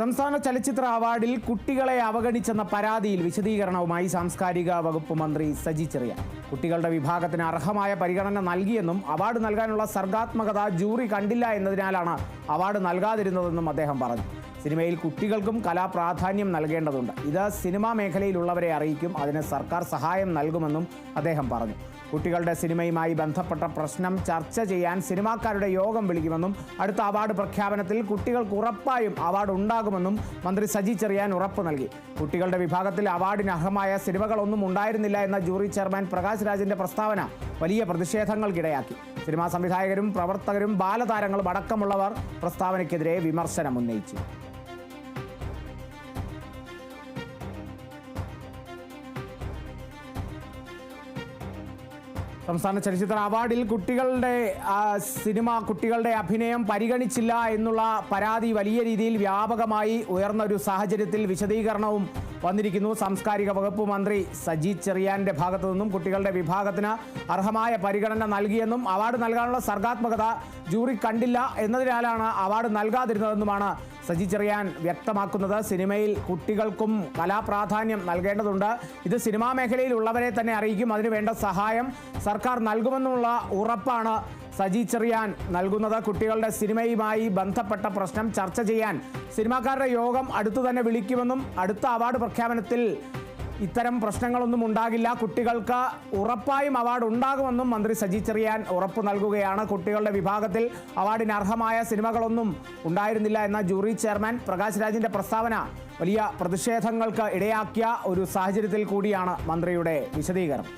സംസ്ഥാന ചലച്ചിത്ര അവാർഡിൽ കുട്ടികളെ അവഗണിച്ചെന്ന പരാതിയിൽ വിശദീകരണവുമായി സാംസ്കാരിക വകുപ്പ് മന്ത്രി സജി ചെറിയ കുട്ടികളുടെ വിഭാഗത്തിന് അർഹമായ പരിഗണന നൽകിയെന്നും അവാർഡ് നൽകാനുള്ള സർഗാത്മകത ജൂറി കണ്ടില്ല എന്നതിനാലാണ് അവാർഡ് നൽകാതിരുന്നതെന്നും അദ്ദേഹം പറഞ്ഞു. സിനിമയിൽ കുട്ടികൾക്കും കലാപ്രാധാന്യം നൽകേണ്ടതുണ്ട്. ഇത് സിനിമാ മേഖലയിലുള്ളവരെ അറിയിക്കും അതിന് സർക്കാർ സഹായം നൽകുമെന്നും അദ്ദേഹം പറഞ്ഞു. കുട്ടികളുടെ സിനിമയുമായി ബന്ധപ്പെട്ട പ്രശ്നം ചർച്ച ചെയ്യാൻ സിനിമാക്കാരുടെ യോഗം വിളിക്കുമെന്നും അടുത്ത അവാർഡ് പ്രഖ്യാപനത്തിൽ കുട്ടികൾക്ക് ഉറപ്പായും അവാർഡ് ഉണ്ടാകുമെന്നും മന്ത്രി സജി ചെറിയാൻ ഉറപ്പ് നൽകി. കുട്ടികളുടെ വിഭാഗത്തിൽ അവാർഡിന് അർഹമായ സിനിമകളൊന്നും ഉണ്ടായിരുന്നില്ല എന്ന ജൂറി ചെയർമാൻ പ്രകാശ് രാജിന്റെ പ്രസ്താവന വലിയ പ്രതിഷേധങ്ങൾക്കിടയാക്കി. സിനിമാ സംവിധായകരും പ്രവർത്തകരും ബാലതാരങ്ങളും അടക്കമുള്ളവർ പ്രസ്താവനയ്ക്കെതിരെ വിമർശനം ഉന്നയിച്ചു സംസ്ഥാന ചലച്ചിത്ര അവാർഡിൽ കുട്ടികളുടെ സിനിമ കുട്ടികളുടെ അഭിനയം പരിഗണിച്ചില്ല എന്നുള്ള പരാതി വലിയ രീതിയിൽ വ്യാപകമായി ഉയർന്ന ഒരു സാഹചര്യത്തിൽ വിശദീകരണവും വന്നിരിക്കുന്നു. സാംസ്കാരിക വകുപ്പ് മന്ത്രി സജി ചെറിയാന്റെ ഭാഗത്തു നിന്നും കുട്ടികളുടെ വിഭാഗത്തിന് അർഹമായ പരിഗണന നൽകിയെന്നും അവാർഡ് നൽകാനുള്ള സർഗാത്മകത ജൂറി കണ്ടില്ല എന്നതിനാലാണ് അവാർഡ് നൽകാതിരുന്നതെന്നുമാണ് സജി ചെറിയാൻ വ്യക്തമാക്കുന്നത് സിനിമയിൽ കുട്ടികൾക്കും കലാപ്രാധാന്യം നൽകേണ്ടതുണ്ട്. ഇത് സിനിമാ മേഖലയിലുള്ളവരെ തന്നെ അറിയിക്കും. അതിനുവേണ്ട സഹായം സർക്കാർ നൽകുമെന്നുള്ള ഉറപ്പാണ് സജി ചെറിയാൻ നൽകുന്നത്. കുട്ടികളുടെ സിനിമയുമായി ബന്ധപ്പെട്ട പ്രശ്നം ചർച്ച ചെയ്യാൻ സിനിമാക്കാരുടെ യോഗം അടുത്തു തന്നെ വിളിക്കുമെന്നും അടുത്ത അവാർഡ് പ്രഖ്യാപനത്തിൽ ഇത്തരം പ്രശ്നങ്ങളൊന്നും ഉണ്ടാകില്ല. കുട്ടികൾക്ക് ഉറപ്പായും അവാർഡ് ഉണ്ടാകുമെന്നും മന്ത്രി സജി ചെറിയാൻ ഉറപ്പ് നൽകുകയാണ്. കുട്ടികളുടെ വിഭാഗത്തിൽ അവാർഡിന് അർഹമായ സിനിമകളൊന്നും ഉണ്ടായിരുന്നില്ല എന്ന ജൂറി ചെയർമാൻ പ്രകാശ് രാജിന്റെ പ്രസ്താവന വലിയ പ്രതിഷേധങ്ങൾക്ക് ഇടയാക്കിയ ഒരു സാഹചര്യത്തിൽ കൂടിയാണ് മന്ത്രിയുടെ വിശദീകരണം.